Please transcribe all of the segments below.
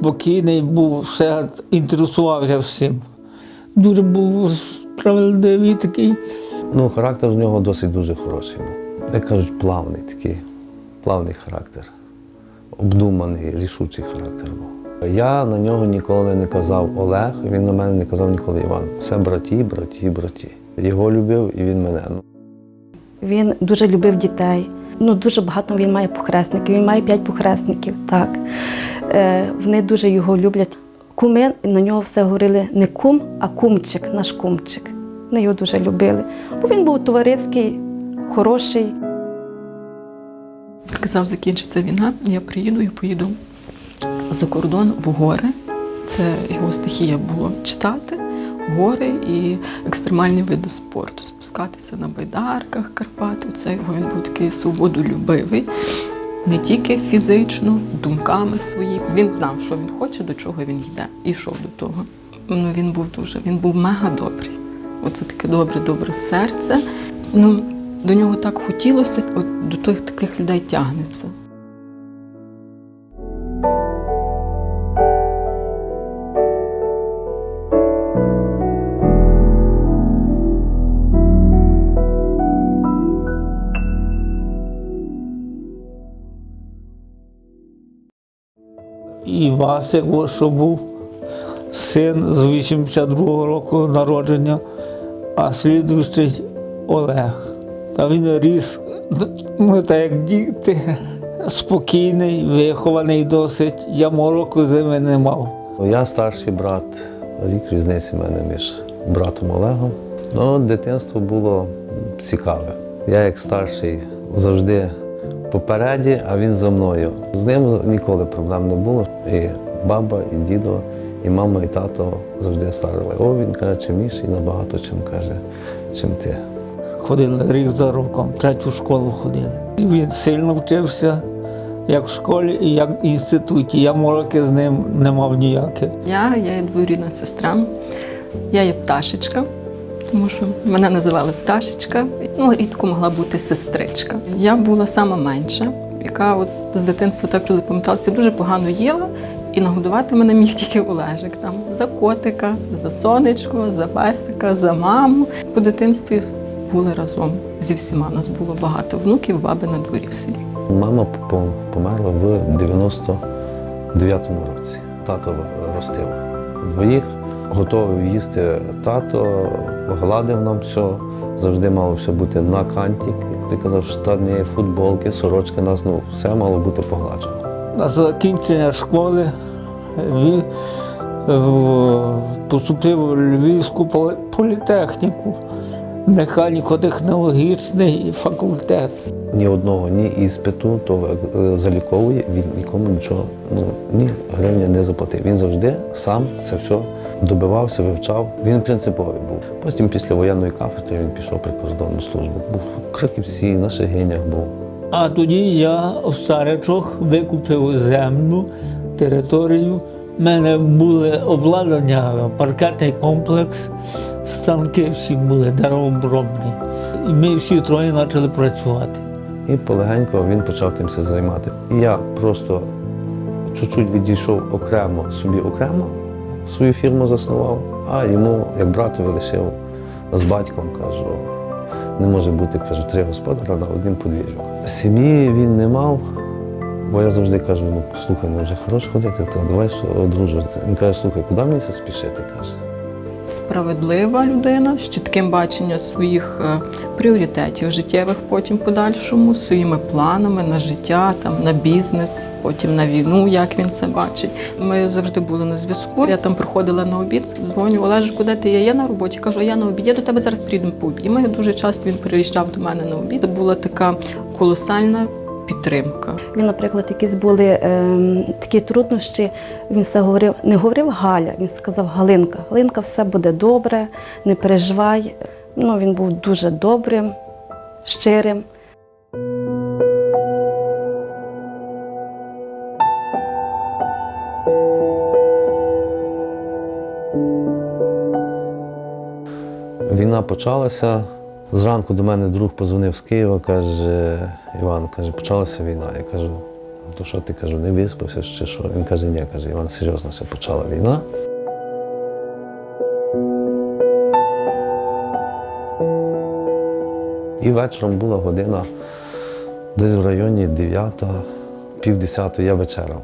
Спокійний був, все інтересувався всім. Дуже був справедливий такий. Ну, характер в нього досить дуже хороший. Як кажуть, плавний такий, плавний характер, обдуманий, рішучий характер був. Я на нього ніколи не казав Олег, він на мене не казав ніколи Іван. Все браті, браті, браті. Його любив і він мене. Ну, Він дуже любив дітей. Ну, дуже багато він має похресників. Він має п'ять похресників. Так. Е, вони дуже його люблять. Куми на нього все говорили не кум, а кумчик, наш кумчик. Вони його дуже любили. Бо він був товариський, хороший. Казав, закінчиться війна, я приїду і поїду за кордон в гори. Це його стихія було читати, гори і екстремальні види спорту, спускатися на байдарках, Карпати. Це його він був такий свободолюбивий, не тільки фізично, думками своїми. Він знав, що він хоче, до чого він йде, і йшов до того. Ну, він був дуже, він був мега добрий. Оце таке добре, добре серце. Ну, до нього так хотілося, от до тих таких людей тягнеться. Васик, ось що був син з 82-го року народження, а слідуючий Олег. Та він ріс, ну, так як діти, спокійний, вихований досить. Я мороку зими не мав. Я старший брат, рік різниці мене між братом Олегом. Ну, дитинство було цікаве. Я як старший завжди попереді, а він за мною. З ним ніколи проблем не було. І баба, і дідо, і мама, і тато завжди ставили. О, він каже, чимніший набагато, чим каже, чим ти. Ходили рік за роком, третю школу ходили. І він сильно вчився, як в школі, і як в інституті. Я мороки з ним не мав ніяких. Я, я є двоюрідна сестра, я є пташечка, тому що мене називали пташечка. Ну, рідко могла бути сестричка. Я була сама менша, яка от з дитинства так запам'яталася, дуже погано їла. І нагодувати мене міг тільки Олежик там за котика, за сонечко, за песика, за маму. По дитинстві були разом зі всіма. Нас було багато внуків, баби на дворі в селі. Мама померла в 99-му році. Тато ростив двоїх, готовив їсти тато, гладив нам все. Завжди мало все бути на канті, як ти казав, штани, футболки, сорочки нас, ну, все мало бути погладжено. На закінчення школи він поступив у Львівську політехніку, механіко-технологічний факультет. Ні одного, ні іспиту, то е, заліковує, він нікому нічого, ну, ні гривня не заплатив. Він завжди сам це все добивався, вивчав. Він принциповий був. Потім після воєнної кафедри він пішов прикордонну службу. Був в Краківці, на Шегинях був. А тоді я в Старичах викупив земну територію. У мене були обладнання, паркетний комплекс, станки всі були деревообробні. І ми всі троє почали працювати. І полегенько він почав тим все займати. І я просто чуть-чуть відійшов окремо, собі окремо, свою фірму заснував, а йому, як братові, лишив з батьком, кажу, не може бути, кажу, три господаря на одним подвір'ю. Сім'ї він не мав, бо я завжди кажу, ну слухай, ну вже хорош ходити, то давай одружувати. Він каже, слухай, куди мені це спішити? каже. Справедлива людина з чітким баченням своїх е, пріоритетів життєвих потім подальшому, своїми планами на життя, там на бізнес, потім на війну, як він це бачить. Ми завжди були на зв'язку. Я там приходила на обід, дзвоню, Олеже, куди ти є? Я на роботі. Кажу, я на обід, я до тебе зараз прийду по обід. І ми дуже часто він приїжджав до мене на обід. Це була така колосальна підтримка. Він, наприклад, якісь були ем, такі труднощі. Він все говорив, не говорив Галя, він сказав Галинка. Галинка, все буде добре, не переживай. Ну, він був дуже добрим, щирим. Війна почалася. Зранку до мене друг позвонив з Києва, каже, Іван, каже, почалася війна. Я кажу, то що ти кажу, не виспався чи що? Він каже, ні, каже, Іван, серйозно все почала війна. І вечором була година десь в районі 9, пів 10 я вечеряв.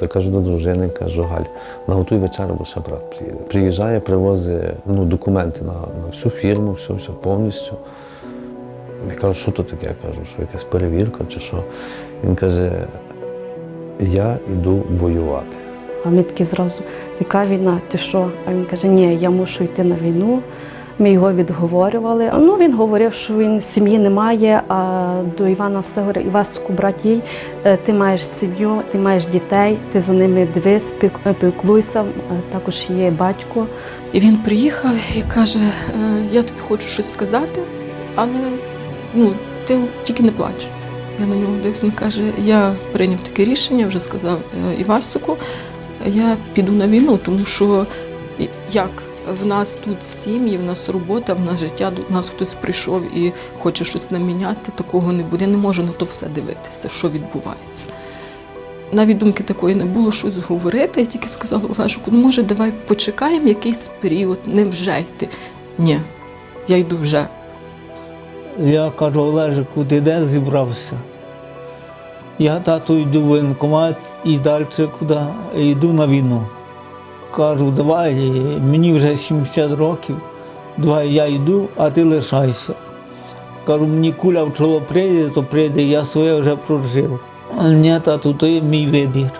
То кажу до дружини, кажу, Галь, наготуй вечерю, бо ще брат приїде. Приїжджає, привозить ну, документи на, на всю фірму, все, все повністю. Я кажу, що то таке? Я кажу, що якась перевірка чи що. Він каже, я йду воювати. А ми такі зразу, яка війна, ти що? А він каже, ні, я мушу йти на війну. Ми його відговорювали. Ну, він говорив, що він сім'ї не має, а до Івана все говорить, Івасику, брат їй, е, ти маєш сім'ю, ти маєш дітей, ти за ними дивись, пік- піклуйся, Е, також є батько. І він приїхав і каже: «Е, я тобі хочу щось сказати, але ну, ти тільки не плач. Я на нього дивився, він каже, я прийняв таке рішення, вже сказав е, Івасику, я піду на війну, тому що як в нас тут сім'ї, в нас робота, в нас життя, до нас хтось прийшов і хоче щось наміняти, такого не буде. Я не можу на то все дивитися, що відбувається. Навіть думки такої не було щось говорити. Я тільки сказала Олежику, ну може, давай почекаємо якийсь період, не вже йти. Ні, я йду вже. Я кажу, Олежику, ти де зібрався? Я тату йду в воєнкомат і далі куди? Йду на війну. Кажу, давай, мені вже 70 років, давай я йду, а ти лишайся. Кажу, мені куля в чоло прийде, то прийде, я своє вже прожив. Ні, тату, то є мій вибір.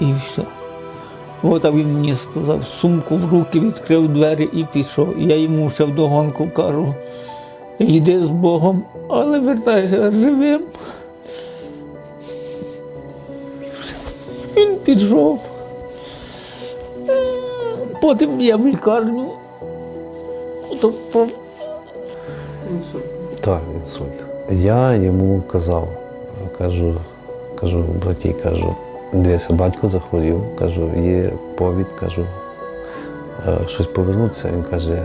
І все. От він мені сказав, сумку в руки відкрив двері і пішов. Я йому ще вдогонку кажу. Йди з Богом, але вертайся живим. Він пішов. Потім я в лікарню. То по- Так, інсульт. Я йому казав, кажу, кажу, браті, кажу, дивися, батько захворів, кажу, є повід, кажу, «е, щось повернутися. Він каже,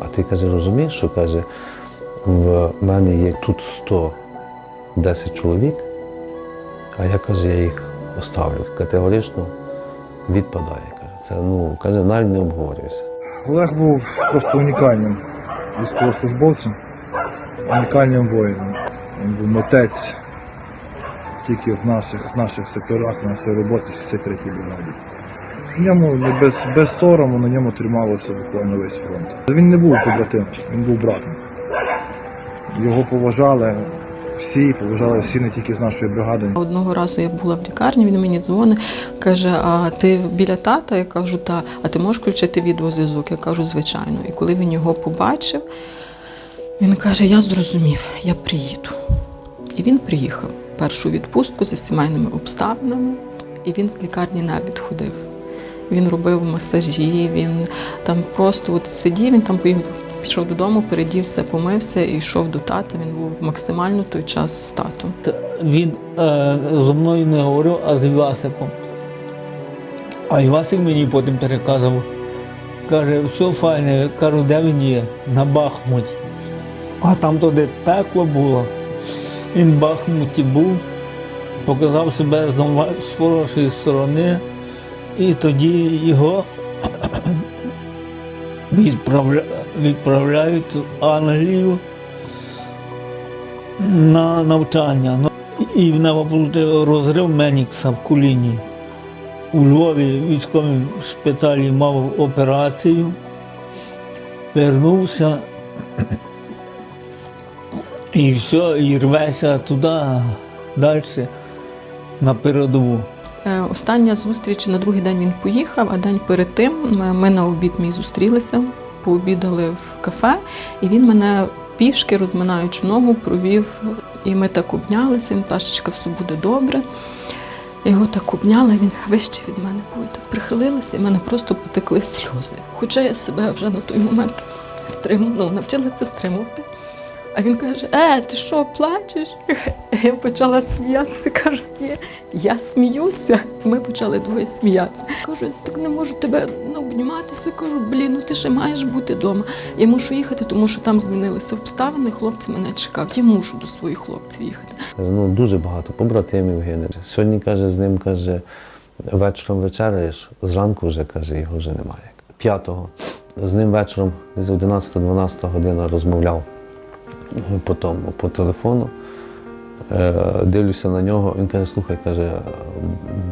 а ти каже, розумієш, що каже, в мене є тут 110 чоловік, а я каже, я їх оставлю. Категорично відпадає. Це ну не обговорюється. Олег був просто унікальним військовослужбовцем, унікальним воїном. Він був митець тільки в наших, наших секторах, в нашій роботі 63-й бригаді. Ньому без, без сорому на ньому трималося буквально весь фронт. Він не був побратимом, він був братом. Його поважали всі, поважали всі не тільки з нашої бригади. Одного разу я була в лікарні, він мені дзвонить, каже: А ти біля тата? Я кажу, та, а ти можеш включити відеозв'язок? Я кажу, звичайно. І коли він його побачив, він каже: Я зрозумів, я приїду. І він приїхав першу відпустку за сімейними обставинами, і він з лікарні не відходив. Він робив масажі, він там просто от сидів, він там пішов додому, передівся, помився і йшов до тата. Він був максимально той час з татом. Він е, зі мною не говорив, а з Івасиком. А Івасик мені потім переказував. Каже, все файне, кажу, де він є? На Бахмуті. А там туди пекло було. Він в Бахмуті був, показав себе з хорошої сторони, і тоді його відправля... відправляють в Англію на навчання. Ну, І в нього був розрив Менікса в коліні. У Львові в військовому шпиталі мав операцію, вернувся і все, і рвеся туди, далі, на передову. Е, Остання зустріч на другий день він поїхав, а день перед тим ми- ми на обід мій зустрілися, пообідали в кафе, і він мене пішки, розминаючи ногу, провів. І ми так обнялися, він Пашечка, все буде добре. Його так обняла, він вище від мене був. Так прихилилася, і в мене просто потекли сльози. Хоча я себе вже на той момент стрим, ну, навчилася стримувати. А він каже: Е, ти що, плачеш? Я почала сміятися. Кажу, ні, я сміюся. Ми почали двоє сміятися. Кажу, так не можу тебе обніматися. Кажу, блін, ну ти ще маєш бути вдома. Я мушу їхати, тому що там змінилися обставини. Хлопці мене чекають. Я мушу до своїх хлопців їхати. Ну, дуже багато побратимів гине. Сьогодні каже, з ним каже, вечором вечеряєш, зранку вже каже, його вже немає. П'ятого з ним вечором, десь 11-12 година розмовляв по тому, по телефону. Е, Дивлюся на нього, він каже, слухай, каже,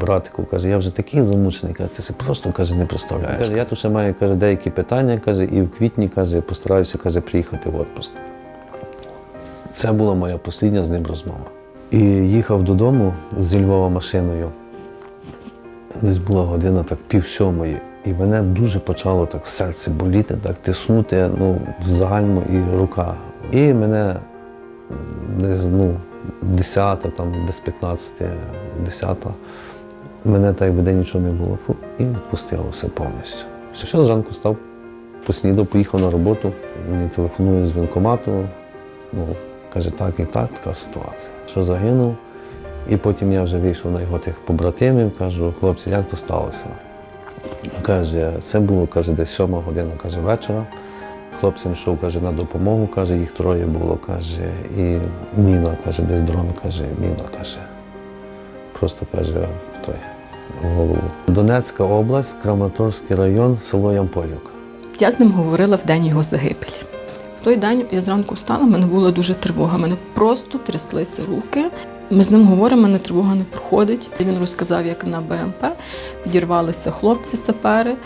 братику, каже, я вже такий замучений, каже, ти це просто каже, не представляєш. Каже, я тут ще маю каже, деякі питання, каже, і в квітні каже, постараюся каже, приїхати в відпуск. Це була моя остання з ним розмова. І їхав додому зі Львова машиною. Десь була година так пів сьомої. І мене дуже почало так серце боліти, так тиснути ну, в загальному і рука. І мене десь ну, 10, там, без 15, 10. Мене так якби де нічого не було. Фу, і відпустило все повністю. Все зранку став, поснідав, поїхав на роботу, мені телефонують з воєнкомату. Ну, каже, так і так, така ситуація. Що загинув. І потім я вже вийшов на його тих побратимів, кажу, хлопці, як то сталося? Каже, це було каже, десь сьома година каже, вечора. Хлопцям йшов каже, на допомогу, каже, їх троє було, каже, і міна, каже, десь дрон, каже, міна, каже. Просто каже, в той в голову. Донецька область, Краматорський район, село Ямполівка. Я з ним говорила в день його загибелі. В той день я зранку встала, мене була дуже тривога. Мене просто тряслися руки. Ми з ним говоримо, мене тривога не проходить. Він розказав, як на БМП підірвалися хлопці сапери,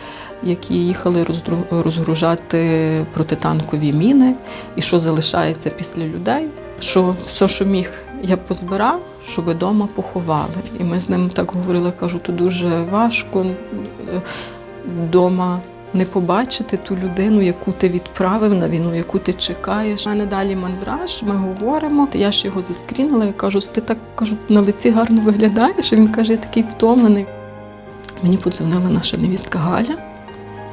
які їхали розгружати протитанкові міни, і що залишається після людей. Що все, що міг, я позбирав, щоб вдома поховали. І ми з ним так говорили, кажу, то дуже важко вдома не побачити ту людину, яку ти відправив на війну, яку ти чекаєш. У мене далі мандраж, ми говоримо. Я ж його заскрінила, я кажу, ти так кажу, на лиці гарно виглядаєш. І він каже, я такий втомлений. Мені подзвонила наша невістка Галя,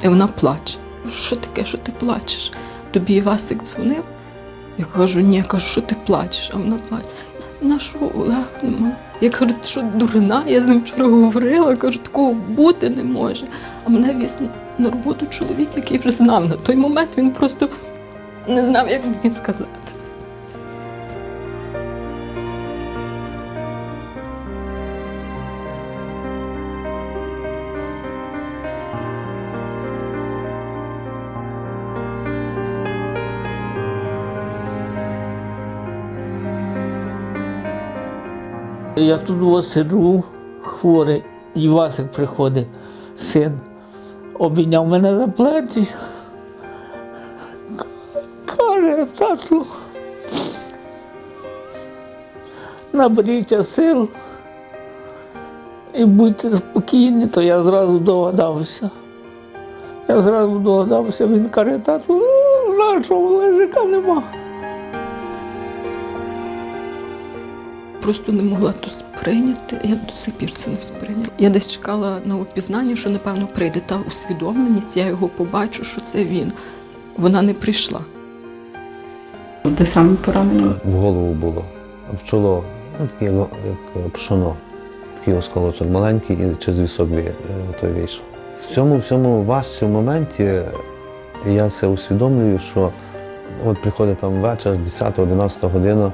і вона плаче. Що таке, що ти плачеш? Тобі Івасик дзвонив? Я кажу, ні, кажу, що ти плачеш? А вона плаче. Нашого Олега. Я кажу, що дурна? Я з ним вчора говорила, кажу, такого бути не може. А мене віз на роботу чоловік, який вже знав на той момент, він просто не знав, як мені сказати. Я тут сиджу хворий, і Васик приходить, син, обійняв мене за плечі. Каже, тату, наберіться сил і будьте спокійні, то я зразу догадався. Я зразу догадався, він каже, тату, «Ну, нашого лежика нема. Просто не могла то сприйняти. Я до сих пір це не сприйняла. Я десь чекала на опізнання, що напевно прийде та усвідомленість, я його побачу, що це він. Вона не прийшла. Ти саме поранений? в голову було, в чоло, ну, таке, як, як пшоно, такий осколочок маленький і через вісок е, той вийшов. В цьому всьому важче в моменті я це усвідомлюю, що от приходить там вечір, 10-11 година,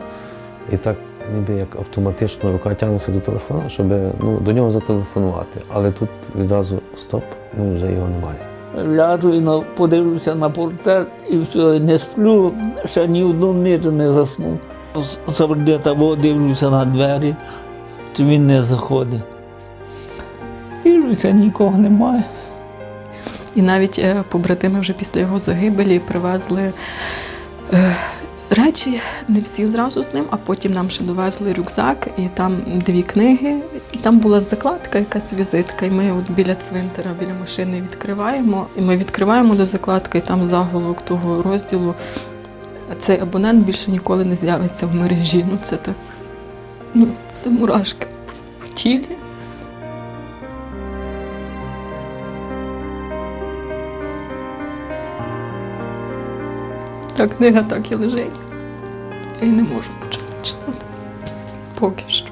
і так ніби як автоматично рука тягнеться до телефону, щоб ну, до нього зателефонувати. Але тут відразу стоп, ну вже його немає. Ляжу і на- подивлюся на портрет і все, не сплю, ще ні одну ніч не заснув. З- Завжди того дивлюся на двері, чи він не заходить. Дивлюся, нікого немає. І навіть е, побратими вже після його загибелі привезли е, речі, не всі зразу з ним, а потім нам ще довезли рюкзак, і там дві книги. І там була закладка, якась візитка. І ми от біля цвинтара, біля машини відкриваємо. І ми відкриваємо до закладки, і там заголовок того розділу. Цей абонент більше ніколи не з'явиться в мережі. Ну це так. Ну, це мурашки по тілі. Та книга так і лежить. Я не можу почати читати. Поки що.